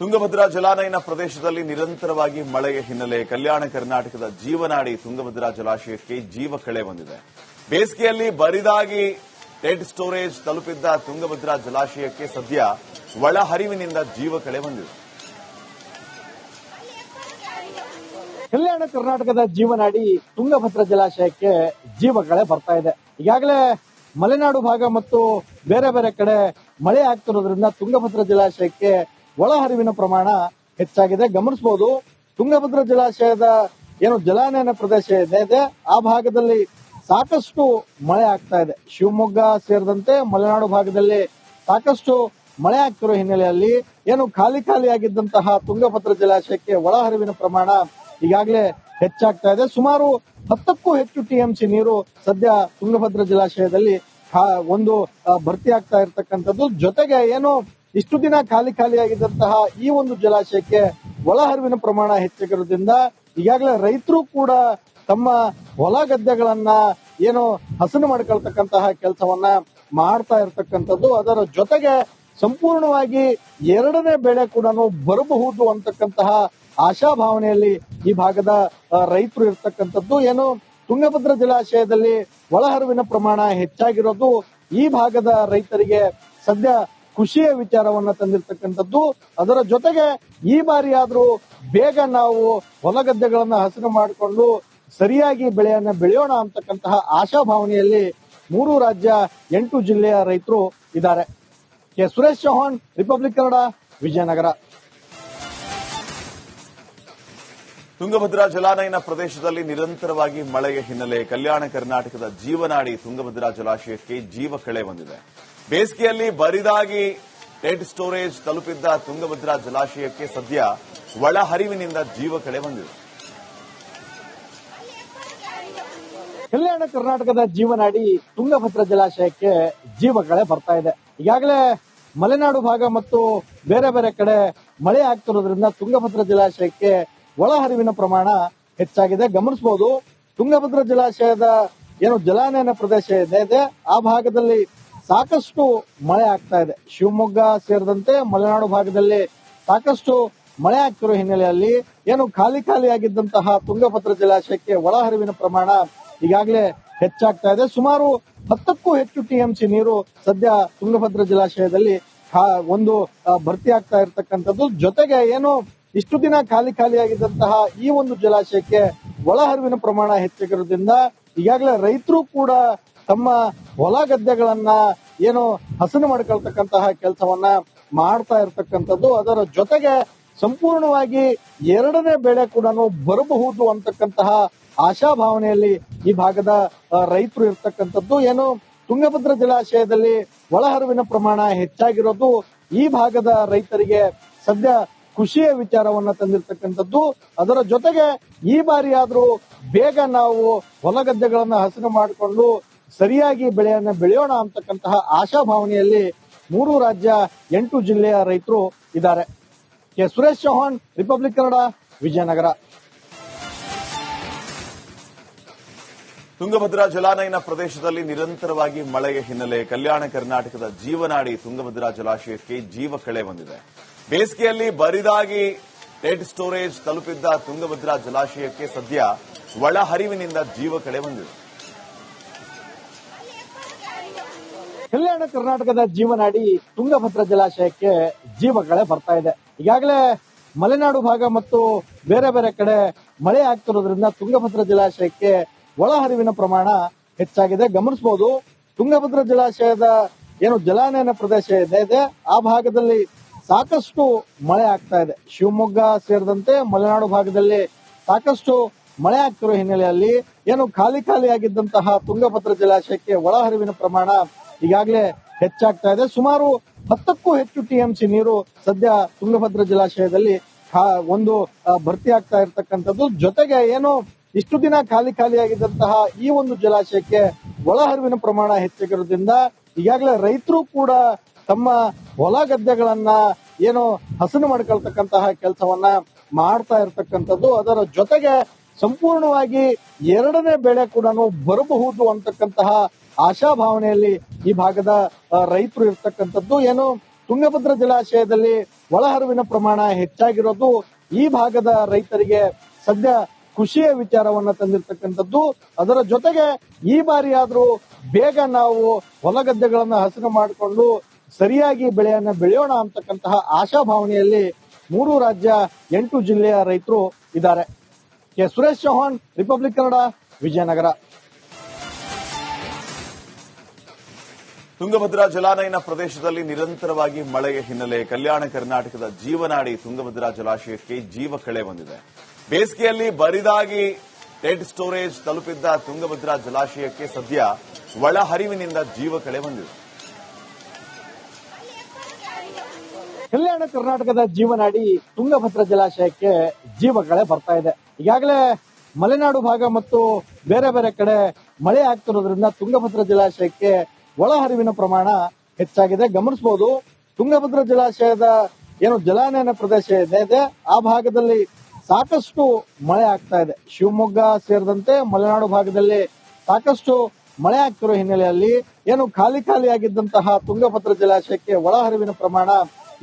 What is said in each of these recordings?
ತುಂಗಭದ್ರಾ ಜಲಾನಯನ ಪ್ರದೇಶದಲ್ಲಿ ನಿರಂತರವಾಗಿ ಮಳೆಯ ಹಿನ್ನೆಲೆ ಕಲ್ಯಾಣ ಕರ್ನಾಟಕದ ಜೀವನಾಡಿ ತುಂಗಭದ್ರಾ ಜಲಾಶಯಕ್ಕೆ ಜೀವ ಕಳೆ ಬಂದಿದೆ. ಬೇಸಿಗೆಯಲ್ಲಿ ಬರಿದಾಗಿ ಟೆಡ್ ಸ್ಟೋರೇಜ್ ತಲುಪಿದ್ದ ತುಂಗಭದ್ರಾ ಜಲಾಶಯಕ್ಕೆ ಸದ್ಯ ಒಳಹರಿವಿನಿಂದ ಜೀವ ಕಳೆ ಬಂದಿದೆ. ಕಲ್ಯಾಣ ಕರ್ನಾಟಕದ ಜೀವನಾಡಿ ತುಂಗಭದ್ರಾ ಜಲಾಶಯಕ್ಕೆ ಜೀವ ಕಳೆ ಬರ್ತಾ ಇದೆ. ಈಗಾಗಲೇ ಮಲೆನಾಡು ಭಾಗ ಮತ್ತು ಬೇರೆ ಬೇರೆ ಕಡೆ ಮಳೆ ಆಗ್ತಿರೋದ್ರಿಂದ ತುಂಗಭದ್ರಾ ಜಲಾಶಯಕ್ಕೆ ಒಳಹರಿವಿನ ಪ್ರಮಾಣ ಹೆಚ್ಚಾಗಿದೆ. ಗಮನಿಸಬಹುದು ತುಂಗಭದ್ರ ಜಲಾಶಯದ ಏನು ಜಲಾನಯನ ಪ್ರದೇಶ ಇದೆ, ಆ ಭಾಗದಲ್ಲಿ ಸಾಕಷ್ಟು ಮಳೆ ಆಗ್ತಾ ಇದೆ. ಶಿವಮೊಗ್ಗ ಸೇರಿದಂತೆ ಮಲೆನಾಡು ಭಾಗದಲ್ಲಿ ಸಾಕಷ್ಟು ಮಳೆ ಆಗ್ತಿರೋ ಹಿನ್ನೆಲೆಯಲ್ಲಿ ಏನು ಖಾಲಿ ಖಾಲಿಯಾಗಿದ್ದಂತಹ ತುಂಗಭದ್ರ ಜಲಾಶಯಕ್ಕೆ ಒಳಹರಿವಿನ ಪ್ರಮಾಣ ಈಗಾಗಲೇ ಹೆಚ್ಚಾಗ್ತಾ ಇದೆ. ಸುಮಾರು ಹತ್ತಕ್ಕೂ ಹೆಚ್ಚು ಟಿಎಂಸಿ ನೀರು ಸದ್ಯ ತುಂಗಭದ್ರ ಜಲಾಶಯದಲ್ಲಿ ಒಂದು ಭರ್ತಿ ಆಗ್ತಾ ಇರತಕ್ಕಂಥದ್ದು. ಜೊತೆಗೆ ಏನು ಇಷ್ಟು ದಿನ ಖಾಲಿ ಖಾಲಿಯಾಗಿದ್ದಂತಹ ಈ ಒಂದು ಜಲಾಶಯಕ್ಕೆ ಒಳಹರಿವಿನ ಪ್ರಮಾಣ ಹೆಚ್ಚಾಗಿರೋದ್ರಿಂದ ಈಗಾಗಲೇ ರೈತರು ಕೂಡ ತಮ್ಮ ಹೊಲ ಗದ್ದೆಗಳನ್ನ ಏನು ಹಸನು ಮಾಡ್ಕೊಳ್ತಕ್ಕಂತಹ ಕೆಲಸವನ್ನ ಮಾಡ್ತಾ ಇರತಕ್ಕಂಥದ್ದು. ಅದರ ಜೊತೆಗೆ ಸಂಪೂರ್ಣವಾಗಿ ಎರಡನೇ ಬೆಳೆ ಕೂಡ ಬರಬಹುದು ಅಂತಕ್ಕಂತಹ ಆಶಾಭಾವನೆಯಲ್ಲಿ ಈ ಭಾಗದ ರೈತರು ಇರ್ತಕ್ಕಂಥದ್ದು. ಏನು ತುಂಗಭದ್ರಾ ಜಲಾಶಯದಲ್ಲಿ ಒಳಹರಿವಿನ ಪ್ರಮಾಣ ಹೆಚ್ಚಾಗಿರೋದು ಈ ಭಾಗದ ರೈತರಿಗೆ ಸದ್ಯ ಖುಷಿಯ ವಿಚಾರವನ್ನ ತಂದಿರ್ತಕ್ಕಂಥದ್ದು. ಅದರ ಜೊತೆಗೆ ಈ ಬಾರಿ ಆದ್ರೂ ಬೇಗ ನಾವು ಹೊಲಗದ್ದೆಗಳನ್ನ ಹಸಿರು ಮಾಡಿಕೊಂಡು ಸರಿಯಾಗಿ ಬೆಳೆಯನ್ನ ಬೆಳೆಯೋಣ ಅಂತಕ್ಕಂತಹ ಆಶಾಭಾವನೆಯಲ್ಲಿ ಮೂರು ರಾಜ್ಯ, ಎಂಟು ಜಿಲ್ಲೆಯ ರೈತರು ಇದ್ದಾರೆ. ಕೆ. ಸುರೇಶ್ ಚೌಹಾಣ್, ರಿಪಬ್ಲಿಕ್ ಕನ್ನಡ, ವಿಜಯನಗರ. ತುಂಗಭದ್ರಾ ಜಲಾನಯನ ಪ್ರದೇಶದಲ್ಲಿ ನಿರಂತರವಾಗಿ ಮಳೆಯ ಹಿನ್ನೆಲೆ ಕಲ್ಯಾಣ ಕರ್ನಾಟಕದ ಜೀವನಾಡಿ ತುಂಗಭದ್ರಾ ಜಲಾಶಯಕ್ಕೆ ಜೀವ ಕಳೆ ಬಂದಿದೆ. ಬೇಸಿಗೆಯಲ್ಲಿ ಬರಿದಾಗಿ ಡೆಡ್ ಸ್ಟೋರೇಜ್ ತಲುಪಿದ್ದ ತುಂಗಭದ್ರಾ ಜಲಾಶಯಕ್ಕೆ ಸದ್ಯ ಒಳಹರಿವಿನಿಂದ ಜೀವ ಕಳೆ ಬಂದಿದೆ. ಕಲ್ಯಾಣ ಕರ್ನಾಟಕದ ಜೀವನಾಡಿ ತುಂಗಭದ್ರಾ ಜಲಾಶಯಕ್ಕೆ ಜೀವ ಕಳೆ ಬರ್ತಾ ಇದೆ. ಈಗಾಗಲೇ ಮಲೆನಾಡು ಭಾಗ ಮತ್ತು ಬೇರೆ ಬೇರೆ ಕಡೆ ಮಳೆ ಆಗ್ತಿರೋದ್ರಿಂದ ತುಂಗಭದ್ರಾ ಜಲಾಶಯಕ್ಕೆ ಒಳಹರಿವಿನ ಪ್ರಮಾಣ ಹೆಚ್ಚಾಗಿದೆ. ಗಮನಿಸಬಹುದು ತುಂಗಭದ್ರಾ ಜಲಾಶಯದ ಏನು ಜಲಾನಯನ ಪ್ರದೇಶ ಇದೆ ಆ ಭಾಗದಲ್ಲಿ ಸಾಕಷ್ಟು ಮಳೆ ಆಗ್ತಾ ಇದೆ. ಶಿವಮೊಗ್ಗ ಸೇರಿದಂತೆ ಮಲೆನಾಡು ಭಾಗದಲ್ಲಿ ಸಾಕಷ್ಟು ಮಳೆ ಆಗ್ತಿರೋ ಹಿನ್ನೆಲೆಯಲ್ಲಿ ಏನು ಖಾಲಿ ಖಾಲಿಯಾಗಿದ್ದಂತಹ ತುಂಗಭದ್ರ ಜಲಾಶಯಕ್ಕೆ ಒಳಹರಿವಿನ ಪ್ರಮಾಣ ಈಗಾಗಲೇ ಹೆಚ್ಚಾಗ್ತಾ ಇದೆ. ಸುಮಾರು ಹತ್ತಕ್ಕೂ ಹೆಚ್ಚು ಟಿಎಂಸಿ ನೀರು ಸದ್ಯ ತುಂಗಭದ್ರ ಜಲಾಶಯದಲ್ಲಿ ಒಂದು ಭರ್ತಿ ಆಗ್ತಾ ಇರತಕ್ಕಂಥದ್ದು. ಜೊತೆಗೆ ಏನು ಇಷ್ಟು ದಿನ ಖಾಲಿ ಖಾಲಿಯಾಗಿದ್ದಂತಹ ಈ ಒಂದು ಜಲಾಶಯಕ್ಕೆ ಒಳಹರಿವಿನ ಪ್ರಮಾಣ ಹೆಚ್ಚಾಗಿರೋದ್ರಿಂದ ಈಗಾಗಲೇ ರೈತರು ಕೂಡ ತಮ್ಮ ಹೊಲ ಗದ್ದೆಗಳನ್ನ ಏನು ಹಸನು ಮಾಡ್ಕೊಳ್ತಕ್ಕಂತಹ ಕೆಲಸವನ್ನ ಮಾಡ್ತಾ ಇರ್ತಕ್ಕಂಥದ್ದು, ಅದರ ಜೊತೆಗೆ ಸಂಪೂರ್ಣವಾಗಿ ಎರಡನೇ ಬೆಳೆ ಕೂಡ ಬರಬಹುದು ಅಂತಕ್ಕಂತಹ ಆಶಾಭಾವನೆಯಲ್ಲಿ ಈ ಭಾಗದ ರೈತರು ಇರ್ತಕ್ಕಂಥದ್ದು. ಏನು ತುಂಗಭದ್ರಾ ಜಲಾಶಯದಲ್ಲಿ ಒಳಹರಿವಿನ ಪ್ರಮಾಣ ಹೆಚ್ಚಾಗಿರೋದು ಈ ಭಾಗದ ರೈತರಿಗೆ ಸದ್ಯ ಖುಷಿಯ ವಿಚಾರವನ್ನ ತಂದಿರ್ತಕ್ಕಂಥದ್ದು. ಅದರ ಜೊತೆಗೆ ಈ ಬಾರಿ ಆದ್ರೂ ಬೇಗ ನಾವು ಹೊಲಗದ್ದೆಗಳನ್ನ ಹಸನು ಮಾಡಿಕೊಂಡು ಸರಿಯಾಗಿ ಬೆಳೆಯನ್ನ ಬೆಳೆಯೋಣ ಅಂತಕ್ಕಂತಹ ಆಶಾಭಾವನೆಯಲ್ಲಿ ಮೂರು ರಾಜ್ಯ, ಎಂಟು ಜಿಲ್ಲೆಯ ರೈತರು ಇದ್ದಾರೆ. ಕೆ. ಸುರೇಶ್ ಚೌಹಾಣ್ ರಿಪಬ್ಲಿಕ್ ಕನ್ನಡ ವಿಜಯನಗರ. ತುಂಗಭದ್ರಾ ಜಲಾನಯನ ಪ್ರದೇಶದಲ್ಲಿ ನಿರಂತರವಾಗಿ ಮಳೆಯ ಹಿನ್ನೆಲೆ ಕಲ್ಯಾಣ ಕರ್ನಾಟಕದ ಜೀವನಾಡಿ ತುಂಗಭದ್ರಾ ಜಲಾಶಯಕ್ಕೆ ಜೀವ ಕಳೆ ಬಂದಿದೆ. ಬೇಸಿಗೆಯಲ್ಲಿ ಬರಿದಾಗಿ ಡೆಡ್ ಸ್ಟೋರೇಜ್ ತಲುಪಿದ್ದ ತುಂಗಭದ್ರಾ ಜಲಾಶಯಕ್ಕೆ ಸದ್ಯ ಒಳಹರಿವಿನಿಂದ ಜೀವ ಕಳೆ ಬಂದಿದೆ. ಕಲ್ಯಾಣ ಕರ್ನಾಟಕದ ಜೀವನಾಡಿ ತುಂಗಭದ್ರ ಜಲಾಶಯಕ್ಕೆ ಜೀವಗಳೇ ಬರ್ತಾ ಇದೆ. ಈಗಾಗಲೇ ಮಲೆನಾಡು ಭಾಗ ಮತ್ತು ಬೇರೆ ಬೇರೆ ಕಡೆ ಮಳೆ ಆಗ್ತಿರೋದ್ರಿಂದ ತುಂಗಭದ್ರ ಜಲಾಶಯಕ್ಕೆ ಒಳಹರಿವಿನ ಪ್ರಮಾಣ ಹೆಚ್ಚಾಗಿದೆ. ಗಮನಿಸಬಹುದು ತುಂಗಭದ್ರಾ ಜಲಾಶಯದ ಏನು ಜಲಾನಯನ ಪ್ರದೇಶ ಇದೆ, ಆ ಭಾಗದಲ್ಲಿ ಸಾಕಷ್ಟು ಮಳೆ ಆಗ್ತಾ ಇದೆ. ಶಿವಮೊಗ್ಗ ಸೇರಿದಂತೆ ಮಲೆನಾಡು ಭಾಗದಲ್ಲಿ ಸಾಕಷ್ಟು ಮಳೆ ಆಗ್ತಿರೋ ಹಿನ್ನೆಲೆಯಲ್ಲಿ ಏನು ಖಾಲಿ ಖಾಲಿ ಆಗಿದ್ದಂತಹ ತುಂಗಭದ್ರಾ ಜಲಾಶಯಕ್ಕೆ ಒಳಹರಿವಿನ ಪ್ರಮಾಣ ಈಗಾಗಲೇ ಹೆಚ್ಚಾಗ್ತಾ ಇದೆ. ಸುಮಾರು ಹತ್ತಕ್ಕೂ ಹೆಚ್ಚು ಟಿಎಂಸಿ ನೀರು ಸದ್ಯ ತುಂಗಭದ್ರ ಜಲಾಶಯದಲ್ಲಿ ಒಂದು ಭರ್ತಿ ಆಗ್ತಾ ಇರತಕ್ಕಂಥದ್ದು. ಜೊತೆಗೆ ಏನು ಇಷ್ಟು ದಿನ ಖಾಲಿ ಖಾಲಿಯಾಗಿದ್ದಂತಹ ಈ ಒಂದು ಜಲಾಶಯಕ್ಕೆ ಒಳಹರಿವಿನ ಪ್ರಮಾಣ ಹೆಚ್ಚಾಗಿರೋದ್ರಿಂದ ಈಗಾಗಲೇ ರೈತರು ಕೂಡ ತಮ್ಮ ಹೊಲ ಗದ್ದೆಗಳನ್ನ ಏನು ಹಸನು ಮಾಡ್ಕೊಳ್ತಕ್ಕಂತಹ ಕೆಲಸವನ್ನ ಮಾಡ್ತಾ ಇರತಕ್ಕಂಥದ್ದು. ಅದರ ಜೊತೆಗೆ ಸಂಪೂರ್ಣವಾಗಿ ಎರಡನೇ ಬೆಳೆ ಕೂಡ ಬರಬಹುದು ಅಂತಕ್ಕಂತಹ ಆಶಾಭಾವನೆಯಲ್ಲಿ ಈ ಭಾಗದ ರೈತರು ಇರ್ತಕ್ಕಂಥದ್ದು ಏನು? ತುಂಗಭದ್ರಾ ಜಲಾಶಯದಲ್ಲಿ ಒಳಹರಿವಿನ ಪ್ರಮಾಣ ಹೆಚ್ಚಾಗಿರೋದು ಈ ಭಾಗದ ರೈತರಿಗೆ ಸದ್ಯ ಖುಷಿಯ ವಿಚಾರವನ್ನ ತಂದಿರ್ತಕ್ಕಂಥದ್ದು. ಅದರ ಜೊತೆಗೆ ಈ ಬಾರಿ ಆದ್ರೂ ಬೇಗ ನಾವು ಹೊಲಗದ್ದೆಗಳನ್ನ ಹಸಿರು ಮಾಡಿಕೊಂಡು ಸರಿಯಾಗಿ ಬೆಳೆಯನ್ನ ಬೆಳೆಯೋಣ ಅಂತಕ್ಕಂತಹ ಆಶಾಭಾವನೆಯಲ್ಲಿ ಮೂರು ರಾಜ್ಯ, ಎಂಟು ಜಿಲ್ಲೆಯ ರೈತರು ಇದ್ದಾರೆ. ಕೆ. ಸುರೇಶ್ ಚೌಹಾಣ್, ರಿಪಬ್ಲಿಕ್ ಕನ್ನಡ, ವಿಜಯನಗರ. ತುಂಗಭದ್ರಾ ಜಲಾನಯನ ಪ್ರದೇಶದಲ್ಲಿ ನಿರಂತರವಾಗಿ ಮಳೆಯ ಹಿನ್ನೆಲೆ ಕಲ್ಯಾಣ ಕರ್ನಾಟಕದ ಜೀವನಾಡಿ ತುಂಗಭದ್ರಾ ಜಲಾಶಯಕ್ಕೆ ಜೀವ ಕಳೆ ಬಂದಿದೆ. ಬೇಸಿಗೆಯಲ್ಲಿ ಬರಿದಾಗಿ ಟೆಡ್ ಸ್ಟೋರೇಜ್ ತಲುಪಿದ್ದ ತುಂಗಭದ್ರಾ ಜಲಾಶಯಕ್ಕೆ ಸದ್ಯ ಒಳಹರಿವಿನಿಂದ ಜೀವ ಕಳೆ ಬಂದಿದೆ. ಕಲ್ಯಾಣ ಕರ್ನಾಟಕದ ಜೀವನಾಡಿ ತುಂಗಭದ್ರಾ ಜಲಾಶಯಕ್ಕೆ ಜೀವ ಕಳೆ ಬರ್ತಾ ಇದೆ. ಈಗಾಗಲೇ ಮಲೆನಾಡು ಭಾಗ ಮತ್ತು ಬೇರೆ ಬೇರೆ ಕಡೆ ಮಳೆ ಆಗ್ತಿರೋದ್ರಿಂದ ತುಂಗಭದ್ರಾ ಜಲಾಶಯಕ್ಕೆ ಒಳಹರಿವಿನ ಪ್ರಮಾಣ ಹೆಚ್ಚಾಗಿದೆ. ಗಮನಿಸಬಹುದು ತುಂಗಭದ್ರ ಜಲಾಶಯದ ಏನು ಜಲಾನಯನ ಪ್ರದೇಶ ಇದೆ, ಆ ಭಾಗದಲ್ಲಿ ಸಾಕಷ್ಟು ಮಳೆ ಆಗ್ತಾ ಇದೆ. ಶಿವಮೊಗ್ಗ ಸೇರಿದಂತೆ ಮಲೆನಾಡು ಭಾಗದಲ್ಲಿ ಸಾಕಷ್ಟು ಮಳೆ ಆಗ್ತಿರೋ ಹಿನ್ನೆಲೆಯಲ್ಲಿ ಏನು ಖಾಲಿ ಖಾಲಿಯಾಗಿದ್ದಂತಹ ತುಂಗಭದ್ರ ಜಲಾಶಯಕ್ಕೆ ಒಳಹರಿವಿನ ಪ್ರಮಾಣ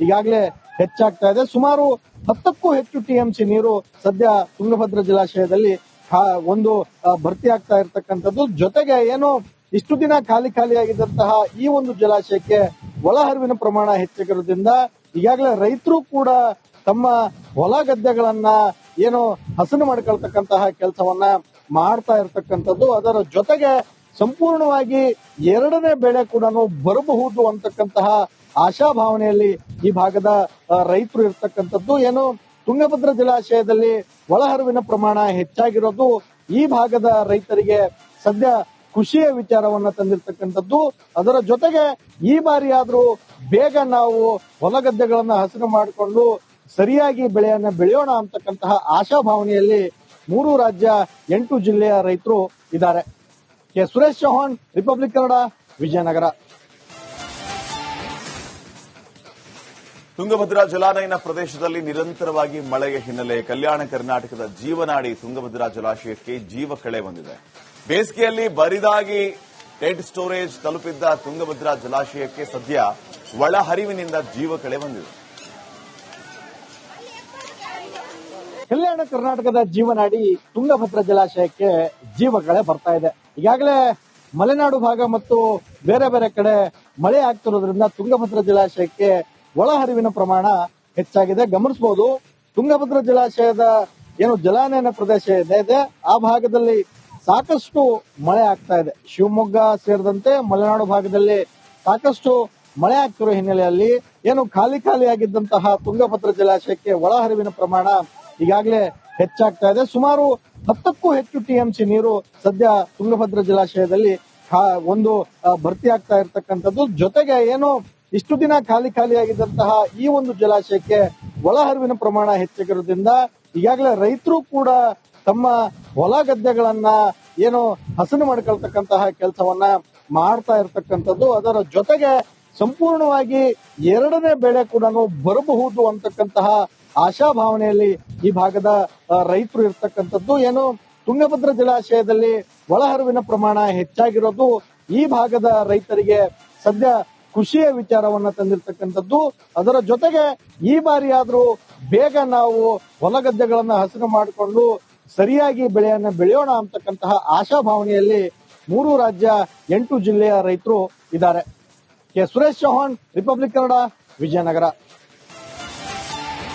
ಈಗಾಗಲೇ ಹೆಚ್ಚಾಗ್ತಾ ಇದೆ. ಸುಮಾರು ಹತ್ತಕ್ಕೂ ಹೆಚ್ಚು ಟಿಎಂಸಿ ನೀರು ಸದ್ಯ ತುಂಗಭದ್ರ ಜಲಾಶಯದಲ್ಲಿ ಒಂದು ಭರ್ತಿ ಆಗ್ತಾ ಇರತಕ್ಕಂಥದ್ದು. ಜೊತೆಗೆ ಏನು ಇಷ್ಟು ದಿನ ಖಾಲಿ ಖಾಲಿಯಾಗಿದ್ದಂತಹ ಈ ಒಂದು ಜಲಾಶಯಕ್ಕೆ ಒಳಹರಿವಿನ ಪ್ರಮಾಣ ಹೆಚ್ಚಾಗಿರೋದ್ರಿಂದ ಈಗಾಗಲೇ ರೈತರು ಕೂಡ ತಮ್ಮ ಹೊಲ ಗದ್ದೆಗಳನ್ನ ಏನು ಹಸನು ಮಾಡ್ಕೊಳ್ತಕ್ಕಂತಹ ಕೆಲಸವನ್ನ ಮಾಡ್ತಾ ಇರತಕ್ಕಂಥದ್ದು. ಅದರ ಜೊತೆಗೆ ಸಂಪೂರ್ಣವಾಗಿ ಎರಡನೇ ಬೆಳೆ ಕೂಡ ಬರಬಹುದು ಅಂತಕ್ಕಂತಹ ಆಶಾಭಾವನೆಯಲ್ಲಿ ಈ ಭಾಗದ ರೈತರು ಇರ್ತಕ್ಕಂಥದ್ದು. ಏನು ತುಂಗಭದ್ರಾ ಜಲಾಶಯದಲ್ಲಿ ಒಳಹರಿವಿನ ಪ್ರಮಾಣ ಹೆಚ್ಚಾಗಿರೋದು ಈ ಭಾಗದ ರೈತರಿಗೆ ಸದ್ಯ ಖುಷಿಯ ವಿಚಾರವನ್ನ ತಂದಿರ್ತಕ್ಕಂಥದ್ದು. ಅದರ ಜೊತೆಗೆ ಈ ಬಾರಿ ಆದ್ರೂ ಬೇಗ ನಾವು ಹೊಲಗದ್ದೆಗಳನ್ನ ಹಸಿರು ಮಾಡಿಕೊಂಡು ಸರಿಯಾಗಿ ಬೆಳೆಯನ್ನ ಬೆಳೆಯೋಣ ಅಂತಕ್ಕಂತಹ ಆಶಾಭಾವನೆಯಲ್ಲಿ ಮೂರು ರಾಜ್ಯ, ಎಂಟು ಜಿಲ್ಲೆಯ ರೈತರು ಇದ್ದಾರೆ. ಕೆ. ಸುರೇಶ್ ಚೌಹಾಣ್ ರಿಪಬ್ಲಿಕ್ ಕನ್ನಡ ವಿಜಯನಗರ. ತುಂಗಭದ್ರಾ ಜಲಾನಯನ ಪ್ರದೇಶದಲ್ಲಿ ನಿರಂತರವಾಗಿ ಮಳೆಯ ಹಿನ್ನೆಲೆ ಕಲ್ಯಾಣ ಕರ್ನಾಟಕದ ಜೀವನಾಡಿ ತುಂಗಭದ್ರಾ ಜಲಾಶಯಕ್ಕೆ ಜೀವ ಕಳೆ ಬಂದಿದೆ. ಬೇಸಿಗೆಯಲ್ಲಿ ಬರಿದಾಗಿ ಡೆಡ್ ಸ್ಟೋರೇಜ್ ತಲುಪಿದ್ದ ತುಂಗಭದ್ರಾ ಜಲಾಶಯಕ್ಕೆ ಸದ್ಯ ಒಳಹರಿವಿನಿಂದ ಜೀವ ಕಳೆ ಬಂದಿದೆ. ಕಲ್ಯಾಣ ಕರ್ನಾಟಕದ ಜೀವನಾಡಿ ತುಂಗಭದ್ರಾ ಜಲಾಶಯಕ್ಕೆ ಜೀವ ಕಳೆ ಬರ್ತಾ ಇದೆ. ಈಗಾಗಲೇ ಮಲೆನಾಡು ಭಾಗ ಮತ್ತು ಬೇರೆ ಬೇರೆ ಕಡೆ ಮಳೆ ಆಗ್ತಿರೋದ್ರಿಂದ ತುಂಗಭದ್ರಾ ಜಲಾಶಯಕ್ಕೆ ಒಳಹರಿವಿನ ಪ್ರಮಾಣ ಹೆಚ್ಚಾಗಿದೆ. ಗಮನಿಸಬಹುದು ತುಂಗಭದ್ರಾ ಜಲಾಶಯದ ಏನು ಜಲಾನಯನ ಪ್ರದೇಶ ಇದೆ ಇದೆ, ಆ ಭಾಗದಲ್ಲಿ ಸಾಕಷ್ಟು ಮಳೆ ಆಗ್ತಾ ಇದೆ. ಶಿವಮೊಗ್ಗ ಸೇರಿದಂತೆ ಮಲೆನಾಡು ಭಾಗದಲ್ಲಿ ಸಾಕಷ್ಟು ಮಳೆ ಆಗ್ತಿರೋ ಹಿನ್ನೆಲೆಯಲ್ಲಿ ಏನು ಖಾಲಿ ಖಾಲಿ ಆಗಿದ್ದಂತಹ ತುಂಗಭದ್ರ ಜಲಾಶಯಕ್ಕೆ ಒಳಹರಿವಿನ ಪ್ರಮಾಣ ಈಗಾಗಲೇ ಹೆಚ್ಚಾಗ್ತಾ ಇದೆ. ಸುಮಾರು ಹತ್ತಕ್ಕೂ ಹೆಚ್ಚು ಟಿಎಂಸಿ ನೀರು ಸದ್ಯ ತುಂಗಭದ್ರ ಜಲಾಶಯದಲ್ಲಿ ಒಂದು ಭರ್ತಿ ಆಗ್ತಾ ಇರತಕ್ಕಂಥದ್ದು. ಜೊತೆಗೆ ಏನು ಇಷ್ಟು ದಿನ ಖಾಲಿ ಖಾಲಿಯಾಗಿದ್ದಂತಹ ಈ ಒಂದು ಜಲಾಶಯಕ್ಕೆ ಒಳಹರಿವಿನ ಪ್ರಮಾಣ ಹೆಚ್ಚಾಗಿರೋದ್ರಿಂದ ಈಗಾಗಲೇ ರೈತರು ಕೂಡ ತಮ್ಮ ಹೊಲ ಗದ್ದೆಗಳನ್ನ ಏನು ಹಸನು ಮಾಡ್ಕೊಳ್ತಕ್ಕಂತಹ ಕೆಲಸವನ್ನ ಮಾಡ್ತಾ ಇರತಕ್ಕಂಥದ್ದು, ಅದರ ಜೊತೆಗೆ ಸಂಪೂರ್ಣವಾಗಿ ಎರಡನೇ ಬೆಳೆ ಕೂಡ ಬರಬಹುದು ಅಂತಕ್ಕಂತಹ ಆಶಾಭಾವನೆಯಲ್ಲಿ ಈ ಭಾಗದ ರೈತರು ಇರ್ತಕ್ಕಂಥದ್ದು. ಏನು ತುಂಗಭದ್ರಾ ಜಲಾಶಯದಲ್ಲಿ ಒಳಹರಿವಿನ ಪ್ರಮಾಣ ಹೆಚ್ಚಾಗಿರೋದು ಈ ಭಾಗದ ರೈತರಿಗೆ ಸದ್ಯ ಖುಷಿಯ ವಿಚಾರವನ್ನ ತಂದಿರ್ತಕ್ಕಂಥದ್ದು. ಅದರ ಜೊತೆಗೆ ಈ ಬಾರಿ ಆದ್ರೂ ಬೇಗ ನಾವು ಹೊಲಗದ್ದೆಗಳನ್ನ ಹಸನು ಮಾಡಿಕೊಂಡು ಸರಿಯಾಗಿ ಬೆಳೆಯನ್ನ ಬೆಳೆಯೋಣ ಅಂತಕ್ಕಂತಹ ಆಶಾಭಾವನೆಯಲ್ಲಿ ಮೂರು ರಾಜ್ಯ, ಎಂಟು ಜಿಲ್ಲೆಯ ರೈತರು ಇದ್ದಾರೆ. ಕೆ. ಸುರೇಶ್ ಚೌಹಾಣ್ ರಿಪಬ್ಲಿಕ್ ಕನ್ನಡ ವಿಜಯನಗರ.